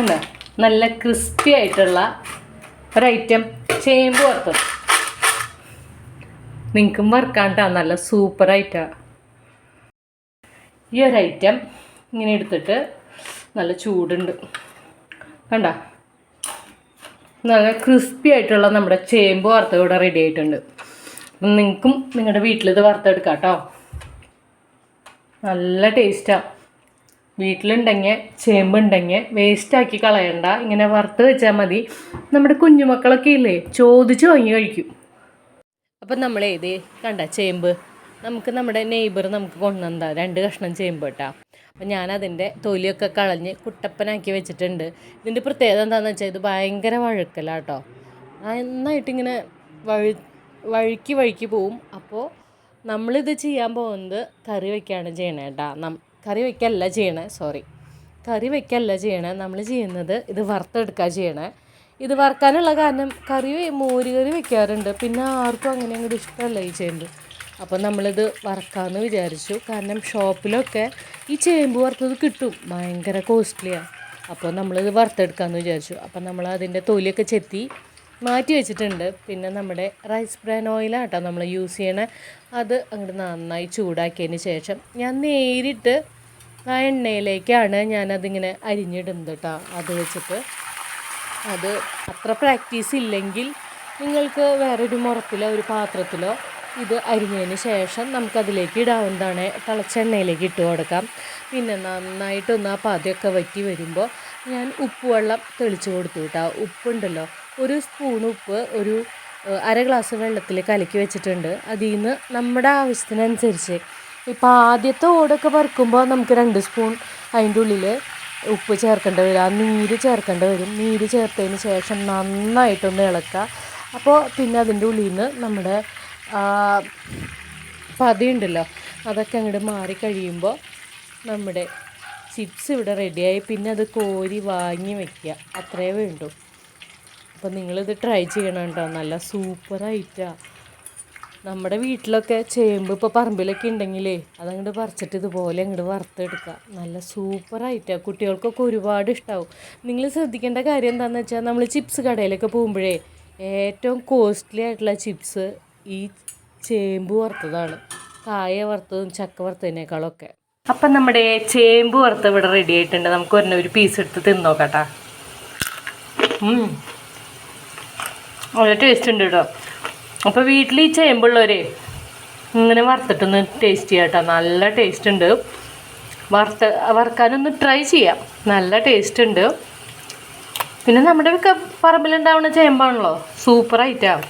എന്താ നല്ല ക്രിസ്പി ആയിട്ടുള്ള ഒരൈറ്റം ചേമ്പ് വറുത്തത്. നിങ്ങൾക്കും വറുക്കാണ്ടാ നല്ല സൂപ്പർ ഐറ്റാ ഈ ഒരു ഐറ്റം ഇങ്ങനെ എടുത്തിട്ട് നല്ല ചൂടുണ്ട്. കണ്ട? നല്ല ക്രിസ്പി ആയിട്ടുള്ള നമ്മുടെ ചേമ്പ് വറുത്തത് ഇവിടെ റെഡി ആയിട്ടുണ്ട്. നിങ്ങൾക്കും നിങ്ങളുടെ വീട്ടിലിത് വറുത്തെടുക്കാം കേട്ടോ നല്ല ടേസ്റ്റാണ് വീട്ടിലുണ്ടെങ്കിൽ ചേമ്പുണ്ടെങ്കിൽ വേസ്റ്റാക്കി കളയണ്ട. ഇങ്ങനെ വറുത്ത് വെച്ചാൽ മതി. നമ്മുടെ കുഞ്ഞുമക്കളൊക്കെ ഇല്ലേ? ചോദിച്ച് വാങ്ങി കഴിക്കും. അപ്പം നമ്മൾ ഏത് കണ്ട ചേമ്പ്. നമുക്ക് നമ്മുടെ നെയ്ബർ നമുക്ക് കൊണ്ടുവന്നതാ. രണ്ട് കഷ്ണം ചേമ്പ് കേട്ടാ അപ്പം ഞാനതിന്റെ തൊലിയൊക്കെ കളഞ്ഞ് കുട്ടപ്പനാക്കി വെച്ചിട്ടുണ്ട്. ഇതിന്റെ പ്രത്യേകത എന്താണെന്ന് വെച്ചാൽ ഇത് ഭയങ്കര വഴുക്കലാട്ടോ നന്നായിട്ടിങ്ങനെ വഴു വഴുക്കി വഴുക്കി പോവും. അപ്പോൾ നമ്മളിത് ചെയ്യാൻ പോകുന്നത് കറി വയ്ക്കുകയാണ് ചെയ്യണേ കേട്ടാ നം കറി വയ്ക്കല്ല ചെയ്യണേ. സോറി കറി വയ്ക്കല്ല ചെയ്യണേ. നമ്മൾ ചെയ്യുന്നത് ഇത് വറുത്തെടുക്കുക ചെയ്യണേ. ഇത് വറുക്കാനുള്ള കാരണം കറി മോര് കറി വെക്കാറുണ്ട്. പിന്നെ ആർക്കും അങ്ങനെ അങ്ങോട്ട് ഇഷ്ടമല്ല ഈ ചേമ്പ്. അപ്പോൾ നമ്മളിത് വറക്കാമെന്ന് വിചാരിച്ചു. കാരണം ഷോപ്പിലൊക്കെ ഈ ചേമ്പ് വറുത്തത് കിട്ടും. ഭയങ്കര കോസ്റ്റ്ലിയാണ് അപ്പോൾ നമ്മളിത് വറുത്തെടുക്കാമെന്ന് വിചാരിച്ചു. അപ്പോൾ നമ്മൾ അതിന്റെ തൊലിയൊക്കെ ചെത്തി മാറ്റി വെച്ചിട്ടുണ്ട്. പിന്നെ നമ്മുടെ റൈസ് ബ്രാൻ ഓയിലാട്ടോ നമ്മൾ യൂസ് ചെയ്യണേ. അത് അങ്ങോട്ട് നന്നായി ചൂടാക്കിയതിന് ശേഷം ഞാൻ നേരിട്ട് ആ എണ്ണയിലേക്കാണ് ഞാനതിങ്ങനെ അരിഞ്ഞിടുന്നത് കേട്ടോ അത് വെച്ചിട്ട് അത് അത്ര പ്രാക്ടീസ് ഇല്ലെങ്കിൽ നിങ്ങൾക്ക് വേറൊരു മുറത്തിലോ ഒരു പാത്രത്തിലോ ഇത് അരിഞ്ഞതിന് ശേഷം നമുക്കതിലേക്ക് ഇടാവുന്നതാണ്. തിളച്ച എണ്ണയിലേക്ക് ഇട്ട് കൊടുക്കാം. പിന്നെ നന്നായിട്ടൊന്ന് ആ പതയൊക്കെ വറ്റി വരുമ്പോൾ ഞാൻ ഉപ്പുവെള്ളം തെളിച്ച് കൊടുത്തു കേട്ടോ ഉപ്പുണ്ടല്ലോ ഒരു സ്പൂൺ ഉപ്പ് ഒരു അര ഗ്ലാസ് വെള്ളത്തിൽ കലക്കി വെച്ചിട്ടുണ്ട്. അതിൽ നിന്ന് നമ്മുടെ ആവശ്യത്തിനനുസരിച്ച് ഇപ്പോൾ ആദ്യത്തെ ഓടൊക്കെ വറുക്കുമ്പോൾ നമുക്ക് രണ്ട് സ്പൂൺ അതിന്റെ ഉള്ളിൽ ഉപ്പ് ചേർക്കേണ്ടി വരും. ആ നീര് ചേർക്കേണ്ടി വരും. നീര് ചേർത്തതിന് ശേഷം നന്നായിട്ടൊന്ന് ഇളക്കുക. അപ്പോൾ പിന്നെ അതിന്റെ ഉള്ളിൽ നിന്ന് നമ്മുടെ പതി ഉണ്ടല്ലോ അതൊക്കെ അങ്ങോട്ട് മാറി കഴിയുമ്പോൾ നമ്മുടെ ചിപ്സ് ഇവിടെ റെഡിയായി പിന്നെ അത് കോരി വാങ്ങി വയ്ക്കുക അത്രേ വേണ്ടൂ. അപ്പോൾ നിങ്ങളിത് ട്രൈ ചെയ്യണം കേട്ടോ. നല്ല സൂപ്പർ ഐറ്റാണ് നമ്മുടെ വീട്ടിലൊക്കെ ചേമ്പ് ഇപ്പോൾ പറമ്പിലൊക്കെ ഉണ്ടെങ്കിലേ അതങ്ങോട്ട് പറിച്ചിട്ട് ഇതുപോലെ അങ്ങോട്ട് വറുത്തെടുക്കുക. നല്ല സൂപ്പർ ആയിട്ടാണ് കുട്ടികൾക്കൊക്കെ ഒരുപാട് ഇഷ്ടമാവും നിങ്ങൾ ശ്രദ്ധിക്കേണ്ട കാര്യം എന്താണെന്ന് വെച്ചാൽ നമ്മൾ ചിപ്സ് കടയിലൊക്കെ പോകുമ്പോഴേ ഏറ്റവും കോസ്റ്റ്ലി ആയിട്ടുള്ള ചിപ്സ് ഈ ചേമ്പ് വറുത്തതാണ്. കായ വറുത്തതും ചക്ക വറുത്തതിനേക്കാളൊക്കെ. അപ്പം നമ്മുടെ ചേമ്പ് വറുത്ത ഇവിടെ റെഡി ആയിട്ടുണ്ട്. നമുക്ക് ഒരെണ്ണം ഒരു പീസ് എടുത്ത് തിന്നോക്കട്ടാ നല്ല ടേസ്റ്റ് ഉണ്ട് കേട്ടോ അപ്പോൾ വീട്ടിൽ ഈ ചേമ്പുള്ളവരെ ഇങ്ങനെ വറുത്തിട്ടൊന്ന് ടേസ്റ്റ് ചെയ്യാം കേട്ടോ നല്ല ടേസ്റ്റ് ഉണ്ട്. വറുത്ത് വറുക്കാനൊന്ന് ട്രൈ ചെയ്യാം. നല്ല ടേസ്റ്റ് ഉണ്ട്. പിന്നെ നമ്മുടെ പറമ്പിലുണ്ടാവുന്ന ചേമ്പാണല്ലോ? സൂപ്പർ ഐറ്റാണ്